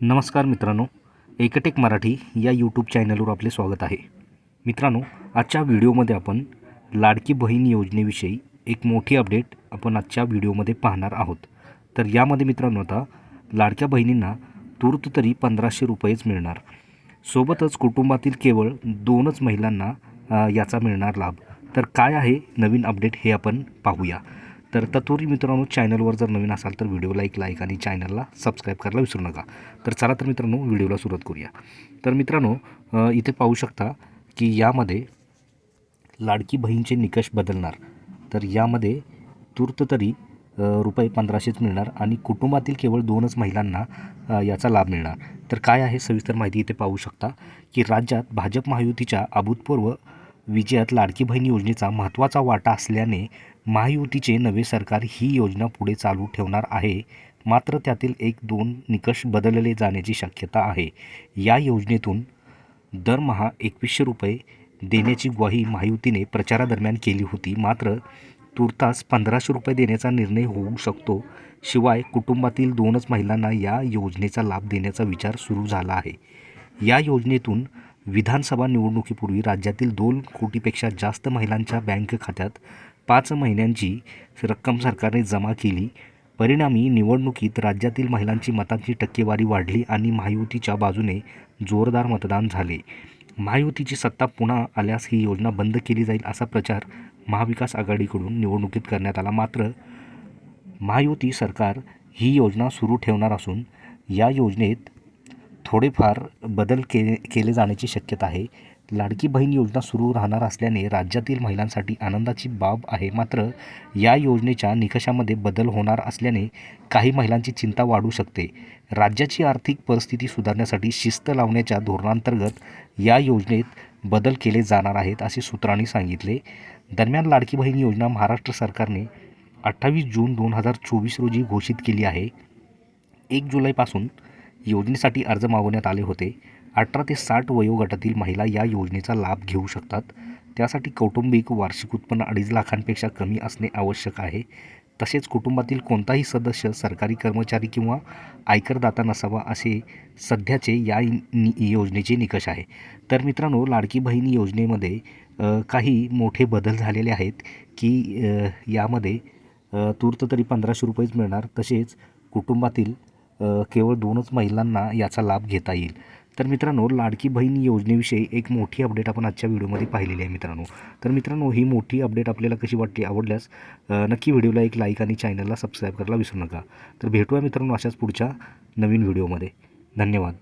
नमस्कार मित्रांनो एकटेक मराठी या यूट्यूब चॅनलवर आपले स्वागत आहे. मित्रांनो आजच्या व्हिडिओमध्ये आपण लाडकी बहीण योजनेविषयी एक मोठी अपडेट आपण आजच्या व्हिडिओमध्ये पाहणार आहोत. तर यामध्ये मित्रांनो आता लाडक्या बहिणींना तूर्त तरी पंधराशे रुपयेच मिळणार. सोबतच कुटुंबातील केवळ दोनच महिलांना याचा मिळणार लाभ. तर काय आहे नवीन अपडेट हे आपण पाहूया. तर तत्पूर्वी मित्रांनो चॅनलवर जर नवीन असाल तर व्हिडिओला एक लाईक आणि चॅनलला सबस्क्राईब करायला विसरू नका. तर चला तर मित्रांनो व्हिडिओला सुरुवात करूया. तर मित्रांनो इथे पाहू शकता की यामध्ये लाडकी बहीणचे निकष बदलणार. तर यामध्ये तूर्त तरी रुपये पंधराशेच मिळणार आणि कुटुंबातील केवळ दोनच महिलांना याचा लाभ मिळणार. तर काय आहे सविस्तर माहिती इथे पाहू शकता की राज्यात भाजप महायुतीच्या अभूतपूर्व विजयात लाडकी बहीण योजनेचा महत्त्वाचा वाटा असल्याने महायुतीचे नवे सरकार ही योजना पुढे चालू ठेवणार आहे. मात्र त्यातील एक दोन निकष बदलले जाण्याची शक्यता आहे. या योजनेतून दरमहा एकवीसशे रुपये देण्याची ग्वाही महायुतीने प्रचारादरम्यान केली होती. मात्र तुर्तास पंधराशे रुपये देण्याचा निर्णय होऊ शकतो. शिवाय कुटुंबातील दोनच महिलांना या योजनेचा लाभ देण्याचा विचार सुरू झाला आहे. या योजनेतून विधानसभा निवडणुकीपूर्वी राज्यातील दोन कोटीपेक्षा जास्त महिलांच्या बँक खात्यात पाच महिन्यांची रक्कम सरकारने जमा केली. परिणामी निवडणुकीत राज्यातील महिलांची मतांची टक्केवारी वाढली आणि महायुतीच्या बाजूने जोरदार मतदान झाले. महायुतीची सत्ता पुन्हा आल्यास ही योजना बंद केली जाईल असा प्रचार महाविकास आघाडीकडून निवडणुकीत करण्यात आला. मात्र महायुती सरकार ही योजना सुरू ठेवणार असून या योजनेत थोडेफार बदल केले केले जाण्याची शक्यता आहे. लाडकी बहीण योजना सुरू राहणार असल्याने राज्यातील महिलांसाठी आनंदाची बाब आहे. मात्र या योजनेच्या निकषामध्ये बदल होणार असल्याने काही महिलांची चिंता वाढू शकते. राज्याची आर्थिक परिस्थिती सुधारण्यासाठी शिस्त लावण्याच्या धोरणांतर्गत या योजनेत बदल केले जाणार आहेत असे सूत्रांनी सांगितले. दरम्यान लाडकी बहीण योजना महाराष्ट्र सरकारने अठ्ठावीस जून दोन हजार चोवीस रोजी घोषित केली आहे. एक जुलैपासून योजनेसाठी अर्ज मागवण्यात आले होते. अठरा ते साठ वयोगटातील महिला या योजनेचा लाभ घेऊ शकतात. त्यासाठी कौटुंबिक वार्षिक उत्पन्न अडीच लाखांपेक्षा कमी असणे आवश्यक आहे. तसेच कुटुंबातील कोणताही सदस्य सरकारी कर्मचारी किंवा आयकरदाता नसावा असे सध्याचे या नि योजनेचे निकष आहे. तर मित्रांनो लाडकी बहीण योजनेमध्ये काही मोठे बदल झालेले आहेत की यामध्ये तूर्त तरी पंधराशे रुपयेच मिळणार. तसेच कुटुंबातील केवळ दोनच महिलांना याचा लाभ घेता येईल. तर मित्रांनो लाडकी बहीण योजनेविषयी एक मोठी अपडेट आपण आजच्या व्हिडिओमध्ये पाहिलेली आहे मित्रांनो. तर मित्रांनो ही मोठी अपडेट आपल्याला कशी वाटली आवडल्यास नक्की व्हिडिओला एक लाईक आणि चॅनलला सबस्क्राईब करायला विसरू नका. तर भेटूया मित्रांनो अशाच पुढच्या नवीन व्हिडिओमध्ये. धन्यवाद.